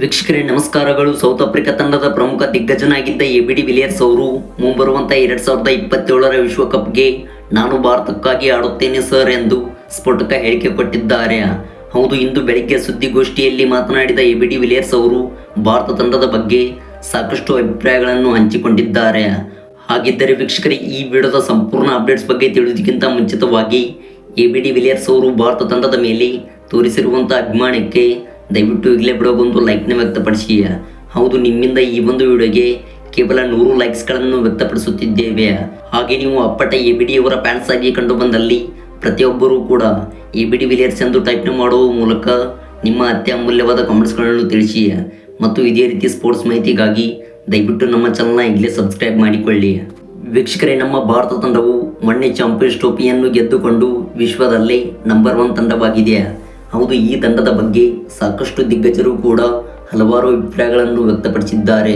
ವೀಕ್ಷಕರೇ, ನಮಸ್ಕಾರಗಳು. South Africa ತಂಡದ ಪ್ರಮುಖ ದಿಗ್ಗಜನಾಗಿದ್ದ ಎ ಬಿ ಡಿ ವಿಲಿಯರ್ಸ್ ಅವರು ಮುಂಬರುವಂತ ಎರಡ್ ಸಾವಿರದ ಇಪ್ಪತ್ತೇಳರ ವಿಶ್ವಕಪ್ಗೆ ನಾನು ಭಾರತಕ್ಕಾಗಿ ಆಡುತ್ತೇನೆ ಸರ್ ಎಂದು ಸ್ಫೋಟಕ ಹೇಳಿಕೆ ಕೊಟ್ಟಿದ್ದಾರೆ. ಹೌದು, ಇಂದು ಬೆಳಗ್ಗೆ ಸುದ್ದಿಗೋಷ್ಠಿಯಲ್ಲಿ ಮಾತನಾಡಿದ ಎ ಬಿ ಡಿ ವಿಲಿಯರ್ಸ್ ಅವರು ಭಾರತ ತಂಡದ ಬಗ್ಗೆ ಸಾಕಷ್ಟು ಅಭಿಪ್ರಾಯಗಳನ್ನು ಹಂಚಿಕೊಂಡಿದ್ದಾರೆ. ಹಾಗಿದ್ದರೆ ವೀಕ್ಷಕರೇ, ಈ ವಿಡಿಯೋದ ಸಂಪೂರ್ಣ ಅಪ್ಡೇಟ್ಸ್ ಬಗ್ಗೆ ತಿಳಿಯೋದಕ್ಕಿಂತ ಮುಂಚಿತವಾಗಿ ಎ ಬಿ ಡಿ ವಿಲಿಯರ್ಸ್ ಅವರು ಭಾರತ ತಂಡದ ಮೇಲೆ ತೋರಿಸಿರುವಂಥ ಅಭಿಮಾನಕ್ಕೆ ದಯವಿಟ್ಟು ಈಗಲೇ ಬಿಡೋಗೊಂದು ಲೈಕ್ನ ವ್ಯಕ್ತಪಡಿಸಿ. ಹೌದು, ನಿಮ್ಮಿಂದ ಈ ಒಂದು ವಿಡಿಯೋಗೆ ಕೇವಲ ನೂರು ಲೈಕ್ಸ್ಗಳನ್ನು ವ್ಯಕ್ತಪಡಿಸುತ್ತಿದ್ದೇವೆ. ಹಾಗೆ ನೀವು ಅಪ್ಪಟ ಎ ಬಿ ಡಿ ಅವರ ಫ್ಯಾನ್ಸ್ ಆಗಿ ಕಂಡು ಬಂದಲ್ಲಿ ಪ್ರತಿಯೊಬ್ಬರೂ ಕೂಡ ಎ ಬಿ ಡಿ ವಿಲಿಯರ್ಸ್ ಎಂದು ಟೈಪ್ ಮಾಡುವ ಮೂಲಕ ನಿಮ್ಮ ಅತ್ಯಮೂಲ್ಯವಾದ ಕಾಮೆಂಟ್ಸ್ಗಳನ್ನು ತಿಳಿಸಿ. ಮತ್ತು ಇದೇ ರೀತಿ ಸ್ಪೋರ್ಟ್ಸ್ ಮಾಹಿತಿಗಾಗಿ ದಯವಿಟ್ಟು ನಮ್ಮ ಚಾನಲ್ನ ಈಗಲೇ ಸಬ್ಸ್ಕ್ರೈಬ್ ಮಾಡಿಕೊಳ್ಳಿ. ವೀಕ್ಷಕರೇ, ನಮ್ಮ ಭಾರತ ತಂಡವು ಮೊನ್ನೆ ಚಾಂಪಿಯನ್ಸ್ ಟ್ರೋಫಿಯನ್ನು ಗೆದ್ದುಕೊಂಡು ವಿಶ್ವದಲ್ಲೇ ನಂಬರ್ ಒನ್ ತಂಡವಾಗಿದೆ. ಹೌದು, ಈ ತಂಡದ ಬಗ್ಗೆ ಸಾಕಷ್ಟು ದಿಗ್ಗಜರು ಕೂಡ ಹಲವಾರು ಅಭಿಪ್ರಾಯಗಳನ್ನು ವ್ಯಕ್ತಪಡಿಸಿದ್ದಾರೆ.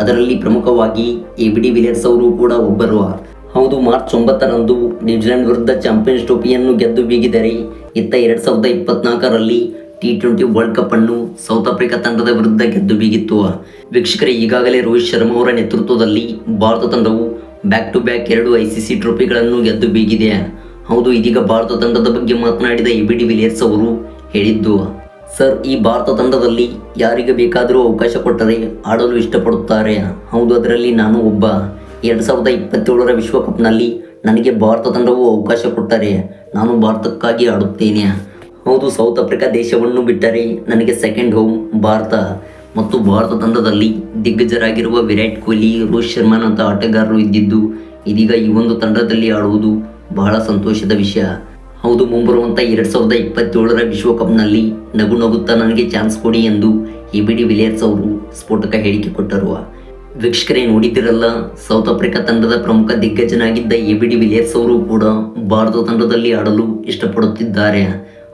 ಅದರಲ್ಲಿ ಪ್ರಮುಖವಾಗಿ ಎ ಬಿ ಡಿ ವಿಲಿಯರ್ಸ್ ಅವರು ಕೂಡ ಒಬ್ಬರು. ಹೌದು, ಮಾರ್ಚ್ ಒಂಬತ್ತರಂದು ನ್ಯೂಜಿಲೆಂಡ್ ವಿರುದ್ಧ ಚಾಂಪಿಯನ್ಸ್ ಟ್ರೋಫಿಯನ್ನು ಗೆದ್ದು ಬೀಗಿದರೆ, ಇತ್ತ ಎರಡ್ ಸಾವಿರದ ಇಪ್ಪತ್ನಾಲ್ಕರಲ್ಲಿ ಟಿ ಟ್ವೆಂಟಿ ವರ್ಲ್ಡ್ ಕಪ್ ಅನ್ನು ಸೌತ್ ಆಫ್ರಿಕಾ ತಂಡದ ವಿರುದ್ಧ ಗೆದ್ದು ಬೀಗಿತ್ತು. ವೀಕ್ಷಕರೇ, ಈಗಾಗಲೇ ರೋಹಿತ್ ಶರ್ಮಾ ಅವರ ನೇತೃತ್ವದಲ್ಲಿ ಭಾರತ ತಂಡವು ಬ್ಯಾಕ್ ಟು ಬ್ಯಾಕ್ ಎರಡು ಐ ಸಿ ಸಿ ಟ್ರೋಫಿಗಳನ್ನು ಗೆದ್ದು ಬೀಗಿದೆ. ಹೌದು, ಇದೀಗ ಭಾರತ ತಂಡದ ಬಗ್ಗೆ ಮಾತನಾಡಿದ ಎ ಬಿ ಡಿ ವಿಲಿಯರ್ಸ್ ಅವರು ಹೇಳಿದ್ದು. ಸರ್, ಈ ಭಾರತ ತಂಡದಲ್ಲಿ ಯಾರಿಗೆ ಬೇಕಾದರೂ ಅವಕಾಶ ಕೊಟ್ಟರೆ ಆಡಲು ಇಷ್ಟಪಡುತ್ತಾರೆ. ಹೌದು, ಅದರಲ್ಲಿ ನಾನು ಒಬ್ಬ. ಎರಡು ಸಾವಿರದ ಇಪ್ಪತ್ತೇಳರ ವಿಶ್ವಕಪ್ನಲ್ಲಿ ನನಗೆ ಭಾರತ ತಂಡವು ಅವಕಾಶ ಕೊಟ್ಟರೆ ನಾನು ಭಾರತಕ್ಕಾಗಿ ಆಡುತ್ತೇನೆ. ಹೌದು, ಸೌತ್ ಆಫ್ರಿಕಾ ದೇಶವನ್ನು ಬಿಟ್ಟರೆ ನನಗೆ ಸೆಕೆಂಡ್ ಹೋಮ್ ಭಾರತ. ಮತ್ತು ಭಾರತ ತಂಡದಲ್ಲಿ ದಿಗ್ಗಜರಾಗಿರುವ ವಿರಾಟ್ ಕೊಹ್ಲಿ, ರೋಹಿತ್ ಶರ್ಮಾನಂಥ ಆಟಗಾರರು ಇದ್ದಿದ್ದು, ಇದೀಗ ಈ ಒಂದು ತಂಡದಲ್ಲಿ ಆಡುವುದು ಬಹಳ ಸಂತೋಷದ ವಿಷಯ. ಹೌದು ಮುಂಬರುವಂಥ ಎರಡು ಸಾವಿರದ ಇಪ್ಪತ್ತೇಳರ ವಿಶ್ವಕಪ್ನಲ್ಲಿ ನಗು ನಗುತ್ತಾ ನನಗೆ ಚಾನ್ಸ್ ಕೊಡಿ ಎಂದು ಎ ಬಿ ಡಿ ವಿಲಿಯರ್ಸ್ ಅವರು ಸ್ಫೋಟಕ ಹೇಳಿಕೆ ಕೊಟ್ಟರು ವೀಕ್ಷಕರೇ, ನೋಡಿದ್ದಿರಲ್ಲ, ಸೌತ್ ಆಫ್ರಿಕಾ ತಂಡದ ಪ್ರಮುಖ ದಿಗ್ಗಜನಾಗಿದ್ದ ಎ ಬಿ ಡಿ ವಿಲಿಯರ್ಸ್ ಅವರು ಕೂಡ ಭಾರತ ತಂಡದಲ್ಲಿ ಆಡಲು ಇಷ್ಟಪಡುತ್ತಿದ್ದಾರೆ.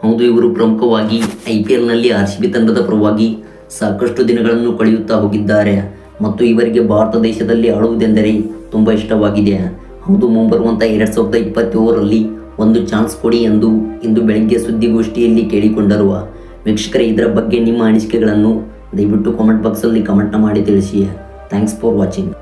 ಹೌದು, ಇವರು ಪ್ರಮುಖವಾಗಿ ಐ ಪಿ ಎಲ್ನಲ್ಲಿ ಆರ್ ಸಿ ಬಿ ತಂಡದ ಪರವಾಗಿ ಸಾಕಷ್ಟು ದಿನಗಳನ್ನು ಕಳೆಯುತ್ತಾ ಹೋಗಿದ್ದಾರೆ. ಮತ್ತು ಇವರಿಗೆ ಭಾರತ ದೇಶದಲ್ಲಿ ಆಡುವುದೆಂದರೆ ತುಂಬ ಇಷ್ಟವಾಗಿದೆ. ಹೌದು ಮುಂಬರುವಂಥ ಎರಡು ಸಾವಿರದ ಇಪ್ಪತ್ತೇಳರಲ್ಲಿ ಒಂದು ಚಾನ್ಸ್ ಕೊಡಿ ಎಂದು ಇಂದು ಬೆಳಗ್ಗೆ ಸುದ್ದಿಗೋಷ್ಠಿಯಲ್ಲಿ ಕೇಳಿಕೊಂಡಿರುವ ವೀಕ್ಷಕರೇ, ಇದರ ಬಗ್ಗೆ ನಿಮ್ಮ ಅನಿಸಿಕೆಗಳನ್ನು ದಯವಿಟ್ಟು ಕಾಮೆಂಟ್ ಬಾಕ್ಸಲ್ಲಿ ಕಮೆಂಟ್ನ ಮಾಡಿ ತಿಳಿಸಿ. Thanks for watching